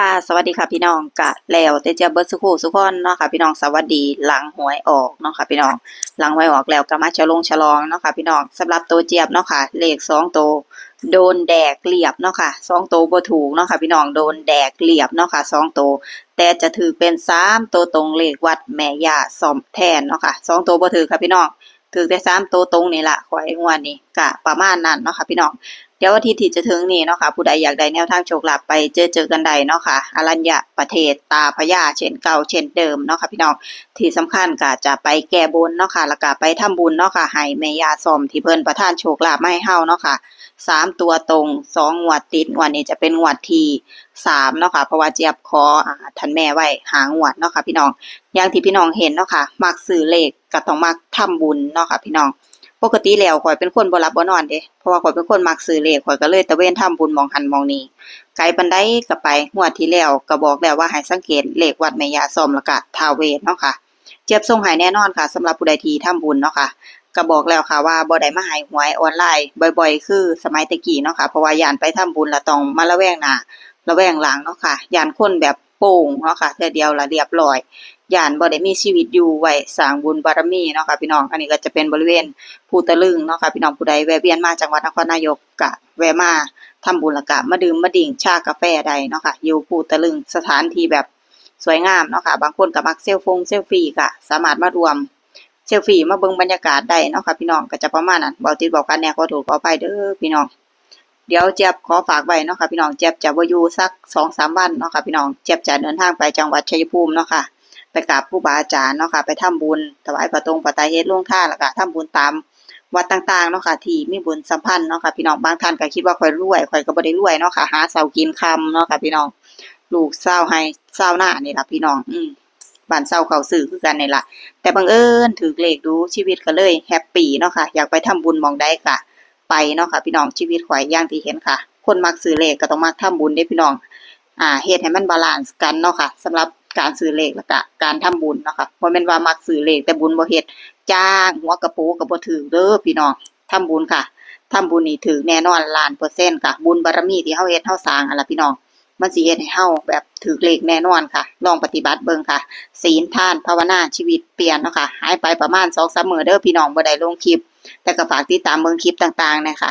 ค่ะสวัสดีค่ะพี่น้องกะแล้วแต่จะเบิดสุขสุขคนเนาะค่ะพี่น้องสวัสดีหลังหวยออกเนาะค่ะพี่น้องหลังหวยออกแล้วก็มาฉลองฉลองเนาะค่ะพี่น้องสำหรับตัวเจี๊ยบเนาะค่ะเลขสองตัวโดนแดกเรียบเนาะค่ะสองตัวบ่ถูกเนาะค่ะพี่น้องโดนแดกเรียบเนาะค่ะสองตัวแต่จะถือเป็นสามตัวตรงเลขวัดแม่ยาซ่อมแทนเนาะค่ะสองตัวบ่ถือค่ะพี่น้อง ถือแต่สามตัวตรงนี่ละขอยงวดนี้กะประมาณนั้นเนาะค่ะพี่น้องเดี๋ยววันที่ที่จะถึงนี้เนาะค่ะผู้ใดอยากได้แนวทางโชคลาภไปเจอเจอกันใดเนาะค่ะอรัญญประเทศตาพญาเช่นเก่าเช่นเดิมเนาะค่ะพี่น้องที่สำคัญก็จะไปแก้บนเนาะค่ะแล้วก็ไปทำบุญเนาะค่ะให้แม่ยาซอมที่เพิ่นประทานโชคลาภมาให้เฮาเนาะค่ะ สามตัวตรงสองงวดติดงวดนี้จะเป็นงวดที่สามเนาะค่ะเพราะว่าเจี๊ยบขออ่าท่านแม่ไว้หางวดเนาะค่ะพี่น้องอย่างที่พี่น้องเห็นเนาะค่ะมักซื้อเลขก็ต้องมักทำบุญเนาะค่ะพี่น้อง ปกติแล้วข่อยเป็นคนบรับบ่นอนเด้เพราะว่าข่อยเป็นคนมักซื้อเลขข่อยก็เลยตะเวนทำบุญมองหันมองนี้ไกลปานใดก็ไปงวดที่แล้วก็บอกแล้วว่าให้สังเกตเลขวัดแม่ยาซอมแล้วก็ทาวเวทเนาะค่ะเจ็บส่งให้แน่นอนค่ะสำหรับผู้ใดที่ทำบุญเนาะค่ะ ก็บอกแล้วค่ะว่าบ่ได้มาให้หวยออนไลน์บ่อย ๆ คือสมัยตะกี้เนาะค่ะเพราะว่ายานไปทำบุญล้วต้องมาระแวงหน้าระแวงหลังเนาะค่ะยานคนแบบโป่งเนาะค่ะเทื่อเดียวละเรียบร้อยยานบ่ได้มีชีวิตอยู่ไว้สร้างบุญบารมีเนาะค่ะพี่น้องอันนี้ก็จะเป็นบริเวณภูตะลึงเนาะค่ะพี่น้องผู้ใดแวะเวียนมาจังหวัดนครนายกกะแวะมาทำบุญละกะมาดื่มมาดิ่งชากาแฟใดเนาะค่ะอยู่ภูตะลึงสถานที่แบบสวยงามเนาะค่ะบางคนก็มักเซลฟงเซลฟี่ก็สามารถมารวม เซลฟี่มาเบิ่งบรรยากาศได้เนาะค่ะพี่น้องก็จะประมาณนั้นบ่ติดบอกกันแน่ขอโทษขออภัยเด้อพี่น้อง เดี๋ยวเจี๊ยบขอฝากไว้เนาะค่ะพี่น้องเจี๊ยบจะบ่อยู่สัก2-3วันเนาะค่ะพี่น้องเจี๊ยบจะเดินทางไปจังหวัดชัยภูมิเนาะค่ะไปกราบครูบาอาจารย์เนาะค่ะไปทำบุญถวายพระตรงพระตรเฮ็ดลงท่าแล้วก็ทำบุญตามวัดต่างๆเนาะค่ะที่มีบุญสัมพันธ์เนาะค่ะพี่น้องบางท่านก็คิดว่าข่อยรวยข่อยก็บ่ได้รวยเนาะค่ะหาเสากินคำเนาะค่ะพี่น้องลูกเศร้าให้เศร้าหน้านี่ล่ะพี่น้อง อืม บ้านเศร้าเขาซื้อคือกันนี่ล่ะแต่บังเอิญถือเลขดูชีวิตก็เลยแฮปปี้เนาะค่ะอยากไปทำบุญมองใดก็ไปเนาะค่ะพี่น้องชีวิตข่อยย่างที่เห็นค่ะ คนมักซื้อเลขก็ต้องมักทำบุญเด้พี่น้องอ่าเฮ็ดให้มันบาลานซ์กันเนาะค่ะสำหรับการซื้อเลขแล้วก็การทำบุญเนาะค่ะบ่แม่นว่ามักซื้อเลขแต่บุญบ่เฮ็ดจ้างหัวกระโปก็บ่ถือเด้อพี่น้องทำบุญค่ะทำบุญนี่ถือแน่นอนล้านเปอร์เซ็นต์ค่ะ บุญบารมีที่เฮาเฮ็ดเฮาสร้างอันล่ะพี่น้อง มันสิเฮ็ดให้เฮาแบบถือเลขแน่นอนค่ะ ลองปฏิบัติเบิ่งค่ะ ศีลทานภาวนาชีวิตเปลี่ยนเนาะค่ะ หายไปประมาณ2-3มื้อเด้อพี่น้องบ่ได้ลงคลิป แต่ก็ฝากติดตามเบิ่งคลิปต่างๆนะคะ